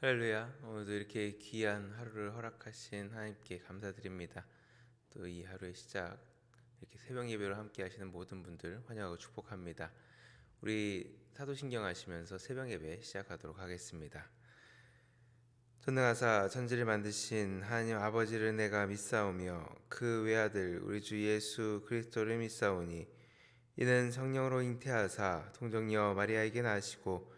할렐루야. 오늘도 이렇게 귀한 하루를 허락하신 하나님께 감사드립니다. 또 이 하루의 시작 이렇게 새벽 예배로 함께 하시는 모든 분들 환영하고 축복합니다. 우리 사도신경 하시면서 새벽 예배 시작하도록 하겠습니다. 전능하사 천지를 만드신 하나님 아버지를 내가 믿사오며 그 외아들 우리 주 예수 그리스도를 믿사오니 이는 성령으로 잉태하사 동정녀 마리아에게 나시고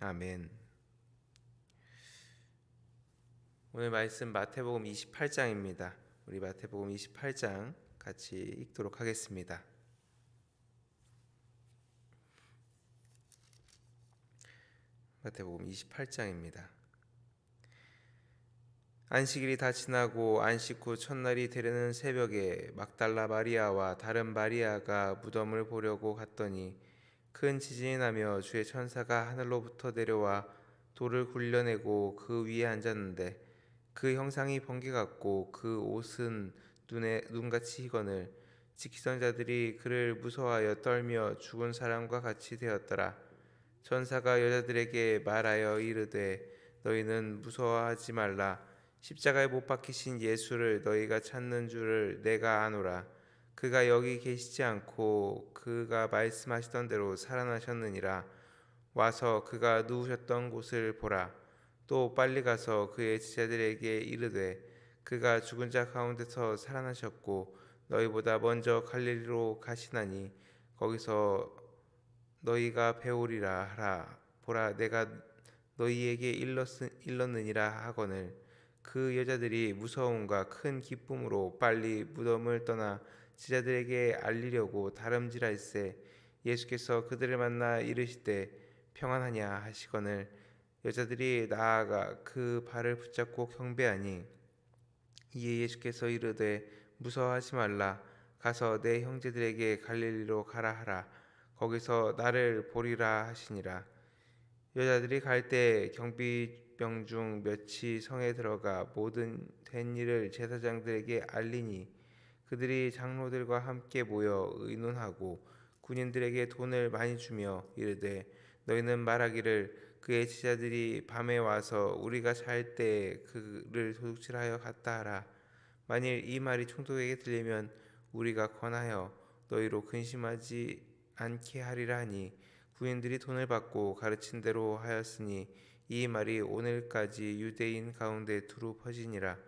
아멘. 오늘 말씀 마태복음 28장입니다. 우리 마태복음 28장 같이 읽도록 하겠습니다. 마태복음 28장입니다. 안식일이 다 지나고 안식 후 첫날이 되려는 새벽에 막달라 마리아와 다른 마리아가 무덤을 보려고 갔더니 큰 지진이 나며 주의 천사가 하늘로부터 내려와 돌을 굴려내고 그 위에 앉았는데 그 형상이 번개 같고 그 옷은 눈에 눈같이 희건을 지키던 자들이 그를 무서워하여 떨며 죽은 사람과 같이 되었더라. 천사가 여자들에게 말하여 이르되 너희는 무서워하지 말라. 십자가에 못 박히신 예수를 너희가 찾는 줄을 내가 아노라 그가 여기 계시지 않고 그가 말씀하시던 대로 살아나셨느니라. 와서 그가 누우셨던 곳을 보라. 또 빨리 가서 그의 제자들에게 이르되 그가 죽은 자 가운데서 살아나셨고 너희보다 먼저 갈릴리로 가시나니 거기서 너희가 배우리라 하라. 보라 내가 너희에게 일렀, 일렀느니라 하거늘. 그 여자들이 무서움과 큰 기쁨으로 빨리 무덤을 떠나 지자들에게 알리려고 다름질할세. 예수께서 그들을 만나 이르시되 평안하냐 하시거늘 여자들이 나아가 그 발을 붙잡고 경배하니 이에 예수께서 이르되 무서워하지 말라. 가서 내 형제들에게 갈릴리로 가라 하라. 거기서 나를 보리라 하시니라. 여자들이 갈 때 경비병 중 몇이 성에 들어가 모든 된 일을 제사장들에게 알리니 그들이 장로들과 함께 모여 의논하고 군인들에게 돈을 많이 주며 이르되 너희는 말하기를 그의 제자들이 밤에 와서 우리가 잘때 그를 도둑질하여 갔다 하라. 만일 이 말이 총독에게 들리면 우리가 권하여 너희로 근심하지 않게 하리라 하니 구인들이 돈을 받고 가르친 대로 하였으니 이 말이 오늘까지 유대인 가운데 두루 퍼지니라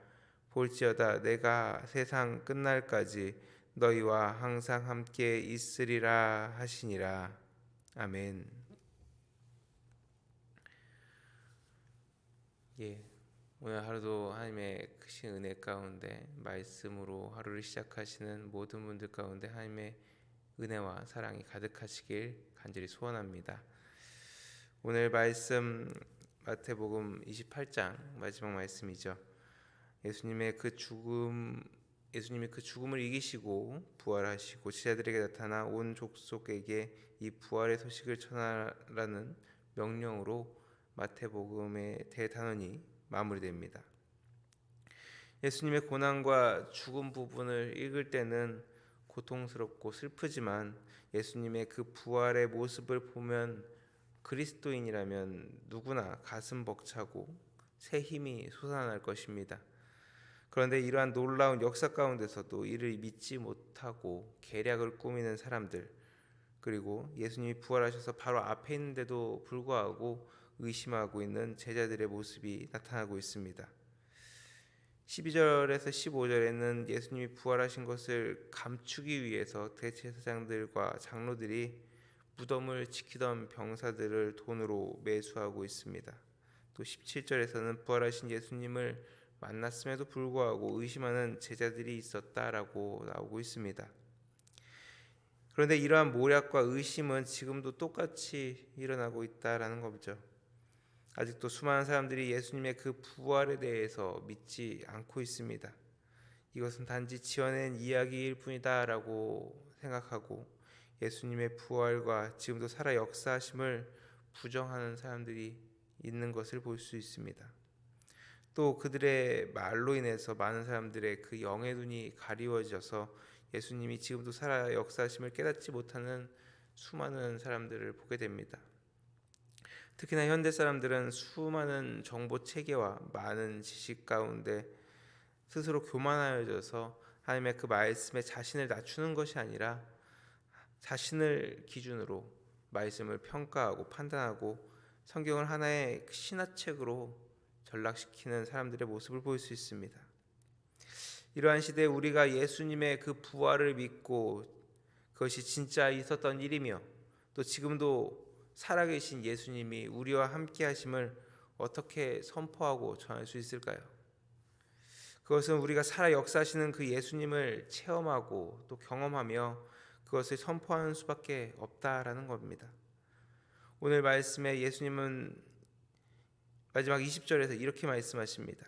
볼지어다 내가 세상 끝날까지 너희와 항상 함께 있으리라 하시니라 아멘. 예. 오늘 하루도 하나님의 크신 은혜 가운데 말씀으로 하루를 시작하시는 모든 분들 가운데 하나님의 은혜와 사랑이 가득하시길 간절히 소원합니다. 오늘 말씀 마태복음 28장 마지막 말씀이죠. 예수님의 그 죽음 예수님이 그 죽음을 이기시고 부활하시고 제자들에게 나타나 온 족속에게 이 부활의 소식을 전하라는 명령으로 마태복음의 대단원이 마무리됩니다. 예수님의 고난과 죽음 부분을 읽을 때는 고통스럽고 슬프지만 예수님의 그 부활의 모습을 보면 그리스도인이라면 누구나 가슴 벅차고 새 힘이 솟아날 것입니다. 그런데 이러한 놀라운 역사 가운데서도 이를 믿지 못하고 계략을 꾸미는 사람들 그리고 예수님이 부활하셔서 바로 앞에 있는데도 불구하고 의심하고 있는 제자들의 모습이 나타나고 있습니다. 12절에서 15절에는 예수님이 부활하신 것을 감추기 위해서 대제사장들과 장로들이 무덤을 지키던 병사들을 돈으로 매수하고 있습니다. 또 17절에서는 부활하신 예수님을 만났음에도 불구하고 의심하는 제자들이 있었다라고 나오고 있습니다. 그런데 이러한 모략과 의심은 지금도 똑같이 일어나고 있다라는 거죠. 아직도 수많은 사람들이 예수님의 그 부활에 대해서 믿지 않고 있습니다. 이것은 단지 지어낸 이야기일 뿐이다라고 생각하고 예수님의 부활과 지금도 살아 역사하심을 부정하는 사람들이 있는 것을 볼 수 있습니다. 또 그들의 말로 인해서 많은 사람들의 그 영의 눈이 가리워져서 예수님이 지금도 살아 역사하심을 깨닫지 못하는 수많은 사람들을 보게 됩니다. 특히나 현대 사람들은 수많은 정보 체계와 많은 지식 가운데 스스로 교만하여져서 하나님의 그 말씀에 자신을 낮추는 것이 아니라 자신을 기준으로 말씀을 평가하고 판단하고 성경을 하나의 신화책으로 전락시키는 사람들의 모습을 볼 수 있습니다. 이러한 시대에 우리가 예수님의 그 부활을 믿고 그것이 진짜 있었던 일이며 또 지금도 살아계신 예수님이 우리와 함께 하심을 어떻게 선포하고 전할 수 있을까요? 그것은 우리가 살아 역사하시는 그 예수님을 체험하고 또 경험하며 그것을 선포하는 수밖에 없다라는 겁니다. 오늘 말씀에 예수님은 마지막 20절에서 이렇게 말씀하십니다.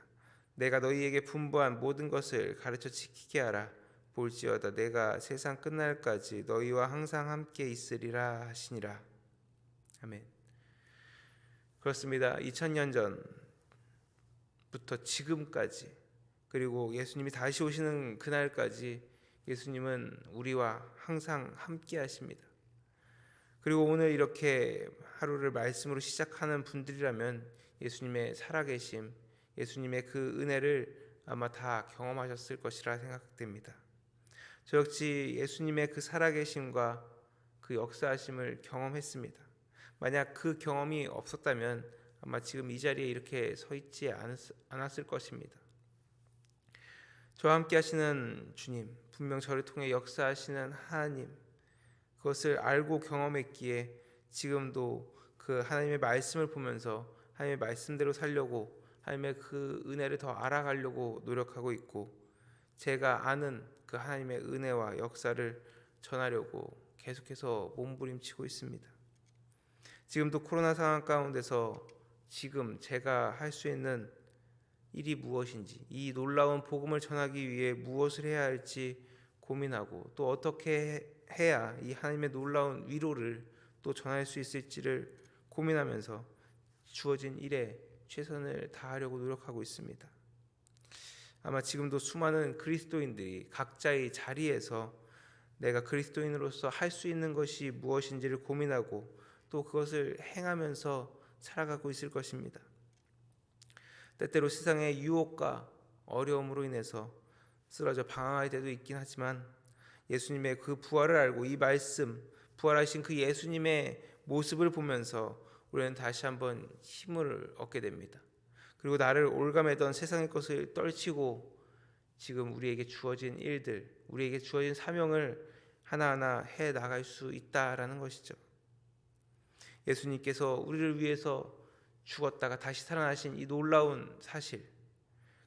내가 너희에게 분부한 모든 것을 가르쳐 지키게 하라. 볼지어다 내가 세상 끝날까지 너희와 항상 함께 있으리라 하시니라. 아멘. 그렇습니다. 2000년 전부터 지금까지 그리고 예수님이 다시 오시는 그날까지 예수님은 우리와 항상 함께 하십니다. 그리고 오늘 이렇게 하루를 말씀으로 시작하는 분들이라면 예수님의 살아계심, 예수님의 그 은혜를 아마 다 경험하셨을 것이라 생각됩니다. 저 역시 예수님의 그 살아계심과 그 역사하심을 경험했습니다. 만약 그 경험이 없었다면 아마 지금 이 자리에 이렇게 서 있지 않았을 것입니다. 저와 함께 하시는 주님, 분명 저를 통해 역사하시는 하나님, 그것을 알고 경험했기에 지금도 그 하나님의 말씀을 보면서 하나님의 말씀대로 살려고 하나님의 그 은혜를 더 알아가려고 노력하고 있고 제가 아는 그 하나님의 은혜와 역사를 전하려고 계속해서 몸부림치고 있습니다. 지금도 코로나 상황 가운데서 지금 제가 할 수 있는 일이 무엇인지 이 놀라운 복음을 전하기 위해 무엇을 해야 할지 고민하고 또 어떻게 해야 이 하나님의 놀라운 위로를 또 전할 수 있을지를 고민하면서 주어진 일에 최선을 다하려고 노력하고 있습니다. 아마 지금도 수많은 그리스도인들이 각자의 자리에서 내가 그리스도인으로서 할 수 있는 것이 무엇인지를 고민하고 또 그것을 행하면서 살아가고 있을 것입니다. 때때로 세상의 유혹과 어려움으로 인해서 쓰러져 방황할 때도 있긴 하지만 예수님의 그 부활을 알고 이 말씀, 부활하신 그 예수님의 모습을 보면서 우리는 다시 한번 힘을 얻게 됩니다. 그리고 나를 올가매던 세상의 것을 떨치고 지금 우리에게 주어진 일들, 우리에게 주어진 사명을 하나하나 해 나갈 수 있다라는 것이죠. 예수님께서 우리를 위해서 죽었다가 다시 살아나신 이 놀라운 사실,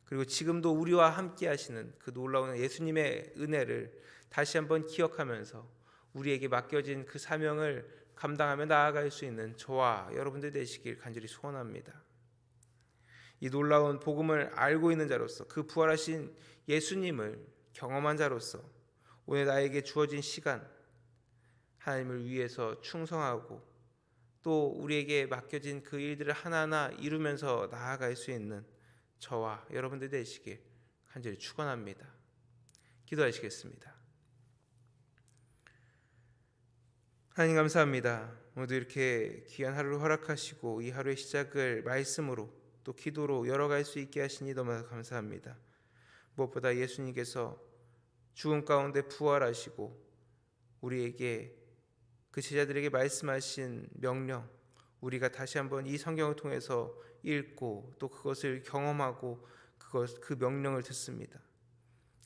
그리고 지금도 우리와 함께 하시는 그 놀라운 예수님의 은혜를 다시 한번 기억하면서 우리에게 맡겨진 그 사명을 감당하며 나아갈 수 있는 저와 여러분들 되시길 간절히 소원합니다. 이 놀라운 복음을 알고 있는 자로서 그 부활하신 예수님을 경험한 자로서 오늘 나에게 주어진 시간 하나님을 위해서 충성하고 또 우리에게 맡겨진 그 일들을 하나하나 이루면서 나아갈 수 있는 저와 여러분들 되시길 간절히 축원합니다. 기도하시겠습니다. 하나님 감사합니다. 모두 이렇게 귀한 하루를 허락하시고 이 하루의 시작을 말씀으로 또 기도로 열어갈 수 있게 하시니 너무 감사합니다. 무엇보다 예수님께서 죽음 가운데 부활하시고 우리에게 그 제자들에게 말씀하신 명령 우리가 다시 한번 이 성경을 통해서 읽고 또 그것을 경험하고 그것 그 명령을 듣습니다.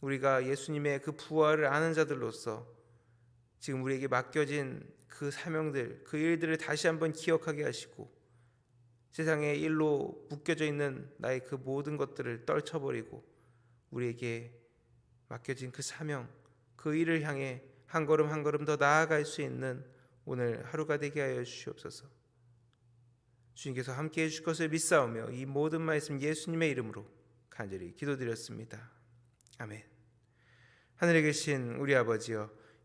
우리가 예수님의 그 부활을 아는 자들로서 지금 우리에게 맡겨진 그 사명들, 그 일들을 다시 한번 기억하게 하시고 세상의 일로 묶여져 있는 나의 그 모든 것들을 떨쳐버리고 우리에게 맡겨진 그 사명, 그 일을 향해 한 걸음 한 걸음 더 나아갈 수 있는 오늘 하루가 되게 하여 주시옵소서. 주님께서 함께 해주실 것을 믿사오며 이 모든 말씀 예수님의 이름으로 간절히 기도드렸습니다. 아멘. 하늘에 계신 우리 아버지여